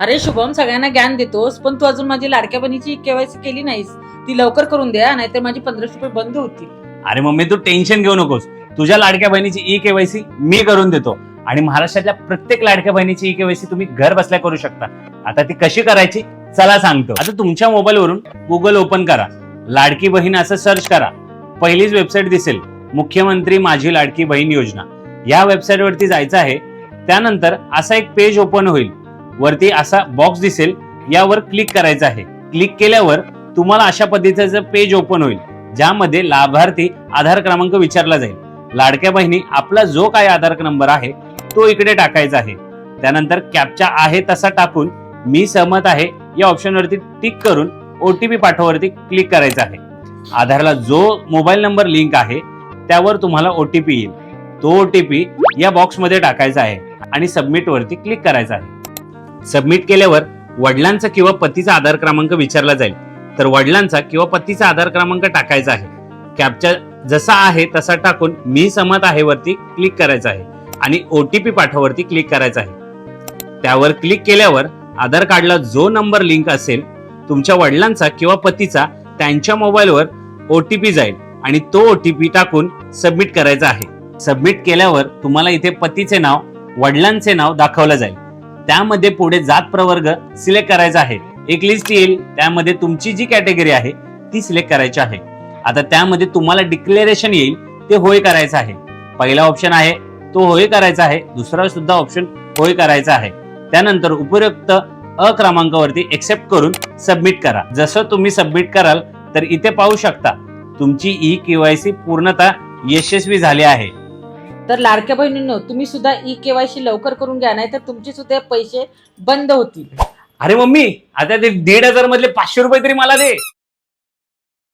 अरे शुभम सगळ्यांना ज्ञान देतोस पण तू अजून माझी लाडक्या बहिणीची केवायसी केली नाहीस. ती लवकर करून द्या नाहीतर माझी पंधराशे रुपये बंद होतील. अरे मम्मी तू टेन्शन घेऊ नकोस. तुझ्या लाडक्या बहिणीची ई केवायसी मी करून देतो. आणि महाराष्ट्रातल्या प्रत्येक लाडक्या बहिणीची ई केवायसी तुम्ही घर बसल्या करू शकता. आता ती कशी करायची? चला सांगतो. आता तुमच्या मोबाईलवरून गुगल ओपन करा. लाडकी बहीण असं सर्च करा. पहिलीच वेबसाईट दिसेल. मुख्यमंत्री माझी लाडकी बहीण योजना. या वेबसाईट वरती जायचं आहे. त्यानंतर असा एक पेज ओपन होईल. वरती असा बॉक्स दिसेल. यावर क्लिक करायचं आहे. क्लिक केल्यावर तुम्हाला अशा पद्धतीचं पेज ओपन होईल ज्यामध्ये लाभार्थी आधार क्रमांक विचारला जाईल. लाडक्या बहिणी आपला जो काय आधार नंबर आहे तो इकडे टाकायचा आहे. त्यानंतर कॅपचा आहे तसा टाकून मी सहमत आहे या ऑप्शन वरती टिक करून ओटीपी पाठवावरती क्लिक करायचं आहे. आधारला जो मोबाईल नंबर लिंक आहे त्यावर तुम्हाला ओटीपी येईल. तो ओटीपी या बॉक्समध्ये टाकायचा आहे आणि सबमिट वरती क्लिक करायचा आहे. सबमिट केल्यावर वडिलांचा किंवा पतीचा आधार क्रमांक विचारला जाईल. तर वडिलांचा किंवा पतीचा आधार क्रमांक टाकायचा आहे. कॅप्चर जसा आहे तसा टाकून मी सहमत आहे वरती क्लिक करायचं आहे आणि ओ टी पी पाठवावरती क्लिक करायचं आहे. त्यावर क्लिक केल्यावर आधार कार्डला जो नंबर लिंक असेल तुमच्या वडिलांचा किंवा पतीचा त्यांच्या मोबाईलवर ओ टी पी जाईल आणि तो ओटीपी टाकून सबमिट करायचा आहे. सबमिट केल्यावर तुम्हाला इथे पतीचे नाव वडिलांचे नाव दाखवलं जाईल. त्यामध्ये पुढे जात प्रवर्ग सिलेक्ट करायचा आहे. एक लिस्ट येईल त्यामध्ये तुमची जी कॅटेगरी आहे ती सिलेक्ट करायची आहे. आता त्यामध्ये तुम्हाला डिक्लेरेशन येईल ते होय करायचं आहे. पहिला ऑप्शन आहे तो होय करायचा आहे. दुसरा सुद्धा ऑप्शन होय करायचा आहे. त्यानंतर उपयुक्त अ क्रमांकावरती एक्सेप्ट करून सबमिट करा. जसं तुम्ही सबमिट कराल तर इथे पाहू शकता तुमची ई केवायसी पूर्णतः यशस्वी झाली आहे. तर लाडक्या बहिणींनो तुम्ही सुद्धा ई केवायसी लवकर करून घ्या नाही तर तुमचे सुद्धा पैसे बंद होतील. अरे मम्मी आता ते दीड हजार मधले पाचशे रुपये तरी मला दे.